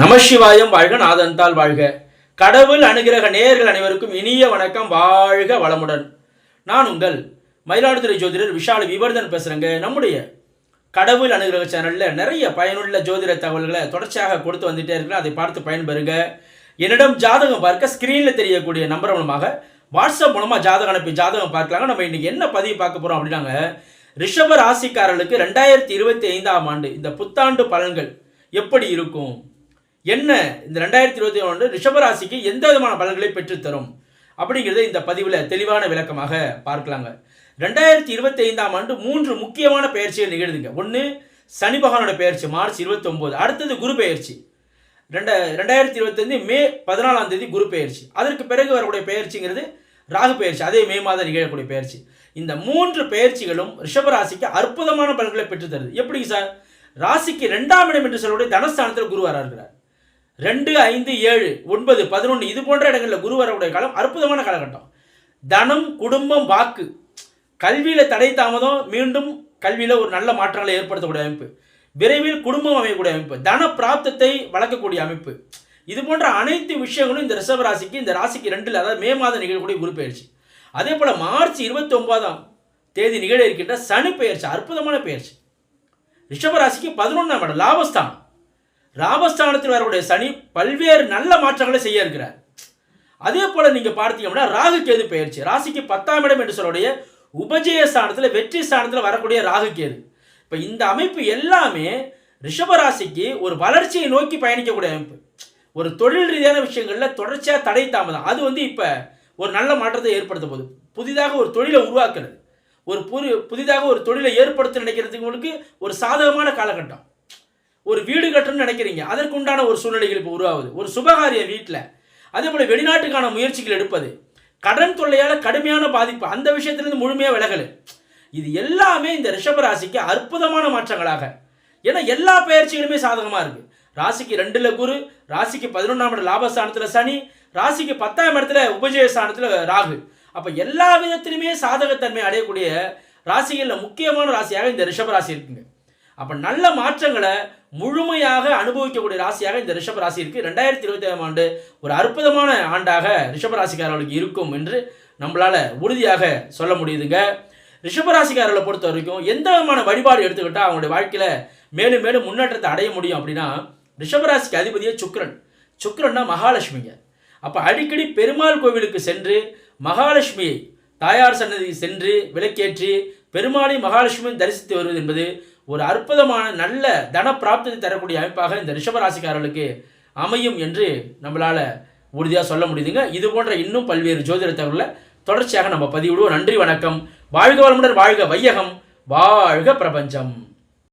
நமசிவாயம் வாழ்க நாதந்தால் வாழ்க. கடவுள் அனுகிரக நேயர்கள் அனைவருக்கும் இனிய வணக்கம். வாழ்க வளமுடன். நான் உங்கள் மயிலாடுதுறை ஜோதிடர் விஷால் விவர்தன் பேசுகிறேங்க நம்முடைய கடவுள் அனுகிரக சேனலில் நிறைய பயனுள்ள ஜோதிட தகவல்களை தொடர்ச்சியாக கொடுத்து வந்துட்டே இருக்கிறேன். அதை பார்த்து பயன்பெறுங்க. என்னிடம் ஜாதகம் பார்க்க ஸ்க்ரீனில் தெரியக்கூடிய நம்பர் மூலமாக வாட்ஸ்அப் மூலமாக ஜாதகம் அனுப்பி ஜாதகம் பார்க்கலாங்க. நம்ம இன்றைக்கி என்ன பதிவு பார்க்க போகிறோம் அப்படின்னாங்க ரிஷப ராசிக்காரர்களுக்கு ரெண்டாயிரத்தி இருபத்தி ஐந்தாம் ஆண்டு இந்த புத்தாண்டு பலன்கள் எப்படி இருக்கும்? என்ன இந்த ரெண்டாயிரத்தி இருபத்தி ஒன்று ரிஷபராசிக்கு எந்த விதமான பலன்களை பெற்றுத்தரும்? அப்படிங்கிறத இந்த பதிவில் தெளிவான விளக்கமாக பார்க்கலாங்க. ரெண்டாயிரத்தி இருபத்தி ஐந்தாம் ஆண்டு மூன்று முக்கியமான பயிற்சிகள் நிகழ்துங்க ஒன்று சனி பகவானோட பயிற்சி மார்ச் இருபத்தொம்போது. அடுத்தது குரு பயிற்சி. ரெண்ட ரெண்டாயிரத்தி இருபத்தஞ்சு மே பதினாலாம் தேதி குரு பயிற்சி. அதற்கு பிறகு வரக்கூடிய பயிற்சிங்கிறது ராகு பயிற்சி. அதே மே மாதம் நிகழக்கூடிய பயிற்சி. இந்த மூன்று பயிற்சிகளும் ரிஷபராசிக்கு அற்புதமான பலன்களை பெற்று தருது எப்படிங்க சார்? ராசிக்கு ரெண்டாம் இடம் என்று சொல்லக்கூடிய தனஸ்தானத்தில் குரு வராருக்கிறார் ரெண்டு ஐந்து ஏழு ஒன்பது பதினொன்று இது போன்ற இடங்களில் குரு வரக்கூடிய காலம் அற்புதமான காலகட்டம். தனம் குடும்பம் வாக்கு. கல்வியில் தடை தாமதம் மீண்டும் கல்வியில் ஒரு நல்ல மாற்றங்களை ஏற்படுத்தக்கூடிய அமைப்பு. விரைவில் குடும்பம் அமையக்கூடிய அமைப்பு. தன பிராப்தத்தை வளர்க்கக்கூடிய அமைப்பு. இது போன்ற அனைத்து விஷயங்களும் இந்த ரிஷப ராசிக்கு இந்த ராசிக்கு ரெண்டில் அதாவது மே மாதம் நிகழக்கூடிய குரு பயிற்சி அதே போல் மார்ச் இருபத்தி ஒன்பதாம் தேதி நிகழ இருக்கின்ற சனி பெயர்ச்சி அற்புதமான பெயர்ச்சி. ரிஷப ராசிக்கு பதினொன்றாம் இடம் லாபஸ்தானம். ராமஸ்தானத்தில் வரக்கூடிய சனி பல்வேறு நல்ல மாற்றங்களை செய்ய இருக்கிறார். அதே போல நீங்க பார்த்தீங்க அப்படின்னா ராகு கேது பயிற்சி. ராசிக்கு பத்தாம் இடம் என்று சொல்லக்கூடிய உபஜய ஸ்தானத்தில் வெற்றி ஸ்தானத்தில் வரக்கூடிய ராகு கேது. இப்போ இந்த அமைப்பு எல்லாமே ரிஷப ராசிக்கு ஒரு வளர்ச்சியை நோக்கி பயணிக்கக்கூடிய அமைப்பு. ஒரு தொழில் ரீதியான விஷயங்களில் தொடர்ச்சியாக தடை தாமதம். அது வந்து இப்போ ஒரு நல்ல மாற்றத்தை ஏற்படுத்த போகுது. புதிதாக ஒரு தொழிலை உருவாக்குறது. ஒரு புது புதிதாக ஒரு தொழிலை ஏற்படுத்த நினைக்கிறதுக்கு ஒரு சாதகமான காலகட்டம். ஒரு வீடு கட்டணும்னு நினைக்கிறீங்க அதற்கு உண்டான ஒரு சூழ்நிலைகள் இப்போ உருவாகுது. ஒரு சுபகாரிய வீட்டில் அதே போல் வெளிநாட்டுக்கான முயற்சிகள் எடுப்பது கடன் தொல்லையால் கடுமையான பாதிப்பு அந்த விஷயத்திலிருந்து முழுமையாக விலகல். இது எல்லாமே இந்த ரிஷபராசிக்கு அற்புதமான மாற்றங்களாக. ஏன்னா எல்லா பயிற்சிகளுமே சாதகமாக இருக்குது ராசிக்கு ரெண்டில் குரு ராசிக்கு பதினொன்றாம் இடம் லாபஸ்தானத்தில் சனி ராசிக்கு பத்தாம் இடத்துல உபஜய ஸ்தானத்தில் ராகு. அப்போ எல்லா விதத்திலுமே சாதகத்தன்மை அடையக்கூடிய ராசிகளில் முக்கியமான ராசியாக இந்த ரிஷபராசி இருக்குங்க. அப்போ நல்ல மாற்றங்களை முழுமையாக அனுபவிக்கக்கூடிய ராசியாக இந்த ரிஷப ராசி இருக்குது ரெண்டாயிரத்தி இருபத்தி ஏழாம் ஆண்டு ஒரு அற்புதமான ஆண்டாக ரிஷப ராசிக்காரர்களுக்கு இருக்கும் என்று நம்மளால் உறுதியாக சொல்ல முடியுதுங்க. ரிஷப ராசிக்காரர்களை பொறுத்த வரைக்கும் எந்த விதமான வழிபாடு எடுத்துக்கிட்டால் அவங்களுடைய வாழ்க்கையில் மேலும் மேலும் முன்னேற்றத்தை அடைய முடியும் அப்படின்னா ரிஷபராசிக்கு அதிபதியே சுக்ரன் சுக்கிரன்னா மகாலட்சுமிங்க. அப்போ அடிக்கடி பெருமாள் கோவிலுக்கு சென்று மகாலட்சுமியை தாயார் சன்னதி சென்று விளக்கேற்றி பெருமாளை மகாலட்சுமியும் தரிசித்து வருவது என்பது ஒரு அற்புதமான நல்ல தன பிராப்தத்தை தரக்கூடிய அமைப்பாக இந்த ரிஷபராசிக்காரர்களுக்கு அமையும் என்று நம்மளால் உறுதியாக சொல்ல முடியுதுங்க. இது போன்ற இன்னும் பல்வேறு ஜோதிட தகவலை தொடர்ச்சியாக நம்ம பதிவிடுவோம். நன்றி வணக்கம். வாழ்க வளமுடன் வாழ்க வையகம். வாழ்க பிரபஞ்சம்.